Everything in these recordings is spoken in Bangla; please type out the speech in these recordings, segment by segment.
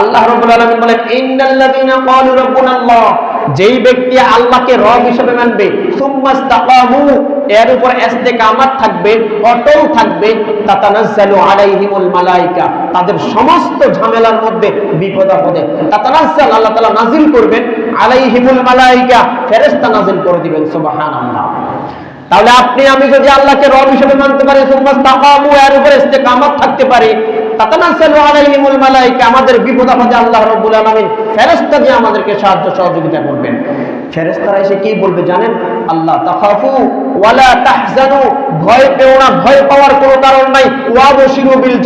আল্লাহ রাব্বুল আলামিন বলেন ক্বালু যেই ব্যক্তি আল্লাহকে রব হিসেবে মানবে, সুম্মাস্তাকামু, এর উপর থাকবে, অটল থাকবে, তাতানাজ্জালু আলাইহিমুল মালাইকা। তাদের সমস্ত ঝামেলার মধ্যে বিপদ আপদে। তাতানাজ্জাল, আল্লাহ তাআলা নাজিল করবেন, আলাইহিমুল মালাইকা, ফেরেশতা করে দিবেন, সুবহানাল্লাহ। তাহলে আপনি, আমি যদি আল্লাহকে রব হিসেবে মানতে পারি, সুম্মাস্তাকামু, এর উপর ইস্তেকামাত থাকতে পারি আমাদের বিপদ আপদে আল্লাহ রাব্বুল দিয়ে আমাদেরকে সাহায্য সহযোগিতা করবেন। ফেরেশতারা এসে কি বলবে জানেন? আল্লাহ, তাখাফু ভয় পেও না, ভয় পাওয়ার কোনো কারণ নাই। ওয়াবশিরু বিল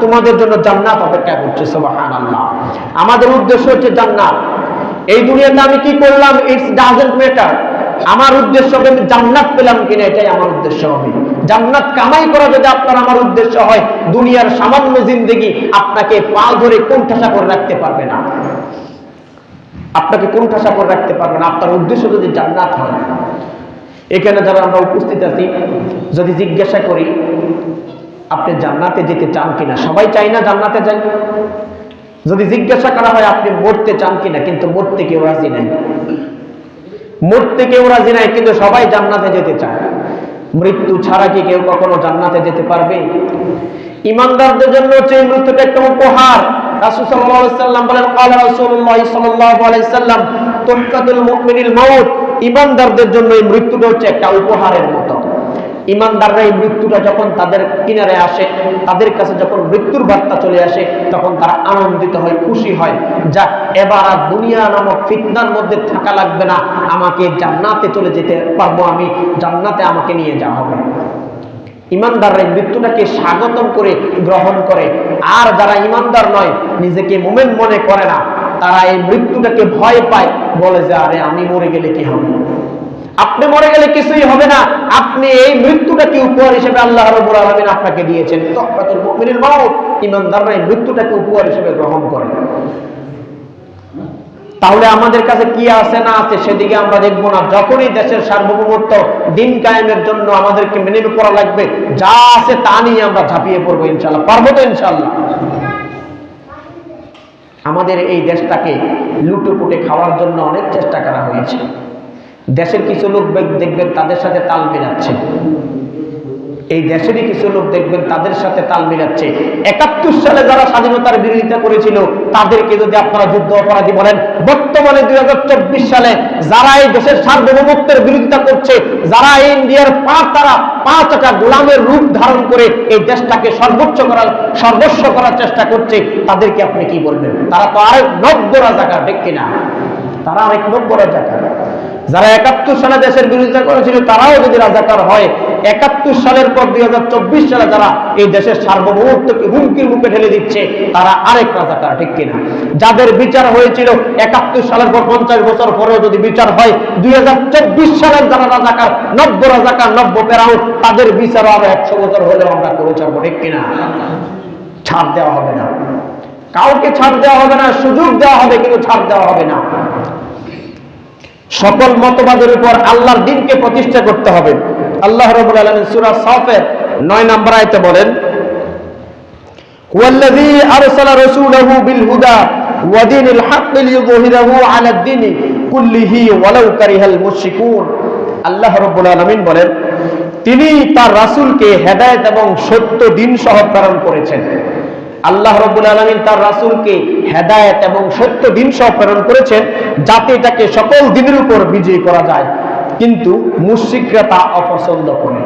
তোমাদের জন্য জান্নাত অপেক্ষা করছে, সুবহানাল্লাহ। আমাদের উদ্দেশ্য হচ্ছে জান্নাত। এই দুনিয়াতে আমি কি করলাম? ইটস ডাজন্ট ম্যাটার আমার উদ্দেশ্য হবে আমি জান্নাত পেলাম কিনা এটাই আমার উদ্দেশ্য হবে। জান্নাত কামাই করা যদি আপনার আমার উদ্দেশ্য হয়, দুনিয়ার সামান্য জিন্দেগি আপনাকে পা ধরে কোণঠাসা করে রাখতে পারবে না। আপনাকে কোণঠাসা করে রাখতে পারবে না। আপনার উদ্দেশ্য যদি জান্নাত হয়, এখানে যারা আমরা উপস্থিত আছি, যদি জিজ্ঞাসা করি, আপনি জান্নাতে যেতে চান কিনা? সবাই চাই না জান্নাতে যাই? যদি জিজ্ঞাসা করা হয়, আপনি মরতে চান কিনা? কিন্তু মরতে কেউ রাজি নাই। মরতে কেউ রাজি নাই, কিন্তু সবাই জান্নাতে যেতে চায়। মৃত্যু ছাড়া কি কেউ কখনো জান্নাতে যেতে পারবে? ইমানদারদের জন্য হচ্ছে মৃত্যুটা একটা উপহার। ইমানদারদের জন্য এই মৃত্যুটা হচ্ছে একটা উপহারের মতো। ইমানদাররা এই মৃত্যুটা যখন তাদের কিনারে আসে, তাদের কাছে যখন মৃত্যুর বার্তা চলে আসে, তখন তারা আনন্দিত হয়, খুশি হয়। যা, এবার আর দুনিয়া নামক ফিতনার মধ্যে থাকা লাগবে না। আমাকে জান্নাতে চলে যেতে পারব আমি। জান্নাতে আমাকে নিয়ে যাওয়া হবে। ইমানদাররা এই মৃত্যুটাকে স্বাগতম করে গ্রহণ করে। আর যারা ইমানদার নয়, নিজেকে মোমেন মনে করে না। তারা এই মৃত্যুটাকে ভয় পায়। বলে যে, আরে, আমি মরে গেলে কি হবে? আপনি মরে গেলে কিছুই হবে আপনি এই মৃত্যুটাকে উপহার হিসেবে আল্লাহ রাব্বুল আলামিন আপনাকে দিয়েছেন? তহফাতুল মুমিনিল মাউত। ইমানদাররা এই মৃত্যুটাকে উপহার হিসেবে গ্রহণ করে। তাহলে আমাদের কাছে কি আছে, না আছে, সেদিকে আমরা দেখব না। যখনই দেশের সার্বভৌমত্ব দিন কায়েমের জন্য আমাদেরকে মেনে করা লাগবে, যা আছে তা নিয়ে আমরা ঝাঁপিয়ে পড়ব ইনশাল্লাহ পারব তো ইনশাল্লাহ আমাদের এই দেশটাকে লুটোপুটে খাওয়ার জন্য অনেক চেষ্টা করা হয়েছে। দেশের কিছু লোক দেখবেন তাদের সাথে তাল মেলাচ্ছে। এই দেশেরই কিছু লোক দেখবেন তাদের সাথে তাল মিলাচ্ছে। একাত্তর সালে যারা স্বাধীনতার বিরোধিতা করেছিল, তাদেরকে যদি আপনারা যুদ্ধ অপরাধী বলেন, বর্তমানে দুই হাজার চব্বিশ সালে যারা এই দেশের সার্বভৌমত্বের বিরোধিতা করছে, যারা ইন্ডিয়ার পা তারা পাঁচ একটা গোলামের রূপ ধারণ করে এই দেশটাকে সর্বোচ্চ করার, সর্বস্ব করার চেষ্টা করছে, তাদেরকে আপনি কি বলবেন? তারা তো আরেক নব্য রাজাকার, ঠিক কিনা? তারা আরেক নব্য রাজাকার। যারা একাত্তর সালে দেশের বিরোধিতা করেছিল, তারাও যদি রাজাকার হয়, একাত্তর সালের পর দুই হাজার চব্বিশ সালে যারা এই দেশের সার্বভৌমত্বকে হুমকির মুখে ঠেলে দিচ্ছে, তারা আরেক রাজাকার, ঠিক কিনা? যাদের বিচার হয়েছিল একাত্তর সালের পর পঞ্চাশ বছর পরেও যদি বিচার হয়, দুই সালের যারা রাজাকার, নব্য রাজাকার, নব্য পেরাউট তাদের বিচারও আরও একশো বছর হলেও আমরা করে ছাড়বো ঠিক কিনা? ছাড় দেওয়া হবে না। কাউকে ছাড় দেওয়া হবে না, সুযোগ দেওয়া হবে, কিন্তু ছাড় দেওয়া হবে না। সকল মতবাদের উপর আল্লাহর দিনকে প্রতিষ্ঠা করতে হবে। আল্লাহ রাব্বুল আলামিন সূরা সাফের 9 নম্বর আয়াতে বলেন তিনি তার রাসূলকে হেদায়েত এবং সত্য দিন সহ প্রেরণ করেছেন। আল্লাহ রব্বুল আলমিন তার রাসূলকে হেদায়েত এবং সত্য দিন সহ প্রেরণ করেছেন যাতে এটাকে সকল দিনের উপর বিজয়ী করা যায়। কিন্তু মুশ্রিকরা তা অপছন্দ করে।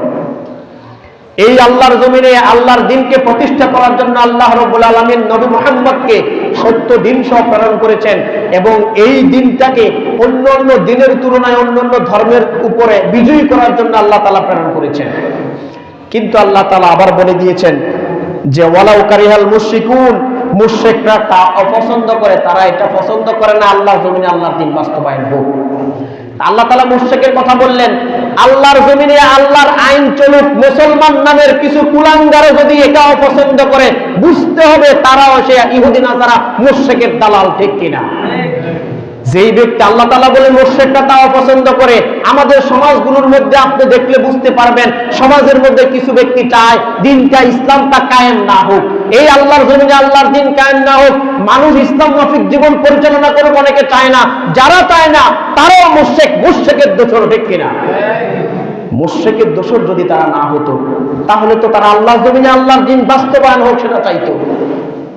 এই আল্লাহর জমিনে আল্লাহর দিনকে প্রতিষ্ঠা করার জন্য আল্লাহ রব্বুল আলমিন নবী মোহাম্মদকে সত্য দিন সহ প্রেরণ করেছেন এবং এই দিনটাকে অন্য অন্য দিনের তুলনায় অন্য অন্য ধর্মের উপরে বিজয়ী করার জন্য আল্লাহ তালা প্রেরণ করেছেন। কিন্তু আল্লাহ তালা আবার বলে দিয়েছেন যে, ওয়ালাউ কারিহাল মুশরিকুন মুশরিকরা তা অপছন্দ করে, তারা এটা পছন্দ করে না, আল্লাহর জমিনে আল্লাহর দিন বাস্তবায়ন হোক। আল্লাহ তালা মুশরিকের কথা বললেন, আল্লাহর জমিনে আল্লাহর আইন চলুক, মুসলমান নামের কিছু কুলাঙ্গারও যদি এটা অপছন্দ করে, বুঝতে হবে তারাও সে ইহুদি না তারা মুশরিকের দালাল, ঠিক কিনা? যেই ব্যক্তি আল্লাহ তালা বলে মোর্শেকটা তাও পছন্দ করে, আমাদের সমাজগুলোর মধ্যে আপনি দেখলে বুঝতে পারবেন, সমাজের মধ্যে কিছু ব্যক্তি চায়, দিনটা ইসলামটা কায়েম না হোক। এই আল্লাহর জমিনে আল্লাহর দিন কায়েম না হোক, মানুষ ইসলাম মাফিক জীবন পরিচালনা করুক, অনেকে চায় না। যারা চায় না, তারাও মুশেক মুশেকের দোষর ঠিক কিনা? মুশেকের দোষর যদি তারা না হতো, তাহলে তো তারা আল্লাহর জমিনে আল্লাহর দিন বাস্তবায়ন হোক, সেটা চাইতো।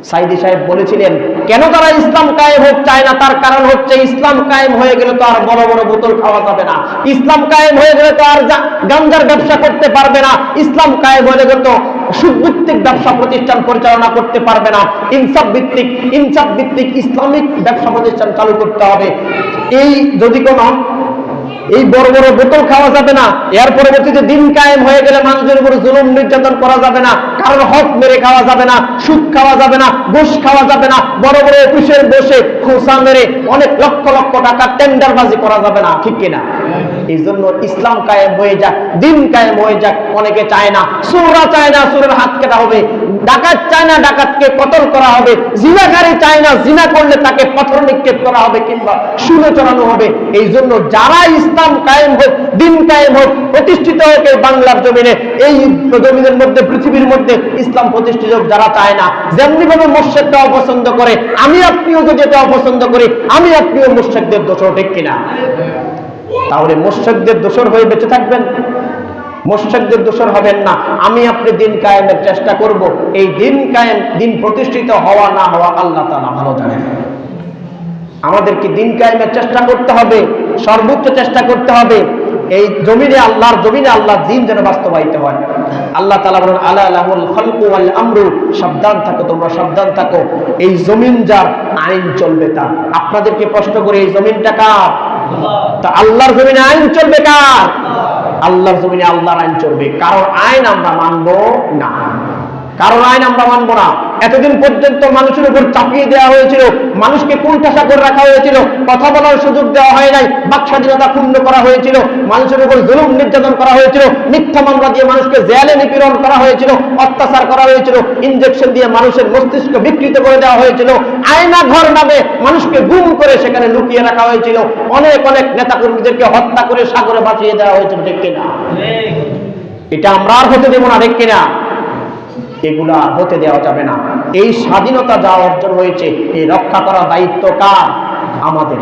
সাইদি সাহেব বলেছিলেন, কেন তারা ইসলাম কায়েম হোক চায় না? তার কারণ হচ্ছে ইসলাম কায়েম হয়ে গেলে তো আর বড় বড় বোতল খাওয়া যাবে না। ইসলাম কায়েম হয়ে গেলে তো আর গাঞ্জার ব্যবসা করতে পারবে না। ইসলাম কায়েম হয়ে গেলে তো সুদভিত্তিক ব্যবসা প্রতিষ্ঠান পরিচালনা করতে পারবে না। ইনসাফ ভিত্তিক ইনসাফ ভিত্তিক ইসলামিক ব্যবসা প্রতিষ্ঠান চালু করতে হবে। এই যদি কোনো এই বড় বড় বোতল খাওয়া যাবে না, এর পরবর্তীতে দিন কায়েম হয়ে গেলে মানুষের উপর জুলুম নির্যাতন করা যাবে না কারণ হক মেরে খাওয়া যাবে না, সুদ খাওয়া যাবে না, ঘুষ খাওয়া যাবে না, বড় বড় অফিসের বসে খোসা মেরে অনেক লক্ষ লক্ষ টাকা টেন্ডারবাজি করা যাবে না, ঠিক কিনা? এই জন্য ইসলাম কায়েম হয়ে যাক, দিন কায়েম হয়ে যাক, অনেকে চায় না। সুররা চায় না সুরের হাত কেটা হবে। ডাকাত চায় না ডাকাতকে কতল করা হবে। জিনাকারী চায় না জিনা করলে তাকে পাথর নিক্ষেপ করা হবে কিংবা শুনে চড়ানো হবে। এই জন্য যারা ইসলাম কায়েম হোক, দিন কায়েম হোক, প্রতিষ্ঠিত হোক এই বাংলার জমিনে, এই জমিনের মধ্যে, পৃথিবীর মধ্যে ইসলাম প্রতিষ্ঠিত হোক যারা চায় না। যেমনি ভাবে মোর্শেদটা অপছন্দ করে, আমি আপনিও যদি এটা অপছন্দ করি, আমি আপনিও মোর্শেদদের দোষ ঠিক কিনা? তাহলে মোর্শেদদের দোষর হয়ে বেঁচে থাকবেন। মোর্শেকদের দোষর হবেন না। আমি আপনি দিন কায়েমের চেষ্টা করব। এই দিন কায়েম, দিন প্রতিষ্ঠিত হওয়া না হওয়া আল্লাহ তালা ভালো জানেন। আমাদেরকে দিন কায়েমের চেষ্টা করতে হবে, সর্বোচ্চ চেষ্টা করতে হবে। এই জমিনে আল্লাহর, জমিনে আল্লাহ দিন যেন বাস্তবায়িত হয়। আল্লাহ তালা বলেন আল্লাহ আলাহুল খলকু আল আমরু। সাবধান থাকো, তোমরা সাবধান থাকো। এই জমিন যার আইন চলবে তার আপনাদেরকে প্রশ্ন করে, এই জমিনটা কার? তা আল্লাহর জমিনে আইন চলবে কার? আল্লাহর জমিনে আল্লাহর আইন চলবে। কারণ আইন আমরা মানবো না। কারোর আইন আমরা মানবো না। এতদিন পর্যন্ত মানুষের উপর চাপিয়ে দেওয়া হয়েছিল মানুষকে কুণ্ঠাসা করে রাখা হয়েছিল কথা বলার সুযোগ দেওয়া হয় নাই বাক স্বাধীনতা ক্ষুণ্ণ করা হয়েছিল মানুষের উপর জুলুম নির্যাতন করা হয়েছিল মিথ্যা মামলা দিয়ে মানুষকে জেলে নিপীড়ন করা হয়েছিল অত্যাচার করা হয়েছিল ইনজেকশন দিয়ে মানুষের মস্তিষ্ক বিকৃত করে দেওয়া হয়েছিল আয়না ঘর নামে মানুষকে গুম করে সেখানে লুকিয়ে রাখা হয়েছিল অনেক অনেক নেতাকর্মীদেরকে হত্যা করে সাগরে বাঁচিয়ে দেওয়া হয়েছিল ঠিক কিনা? এটা আমরা আর হতে দেবো না ঠিক কিনা? এগুলো আর হতে দেওয়া যাবে না। এই স্বাধীনতা যা অর্জন হয়েছে, এই রক্ষা করার দায়িত্ব কার? আমাদের।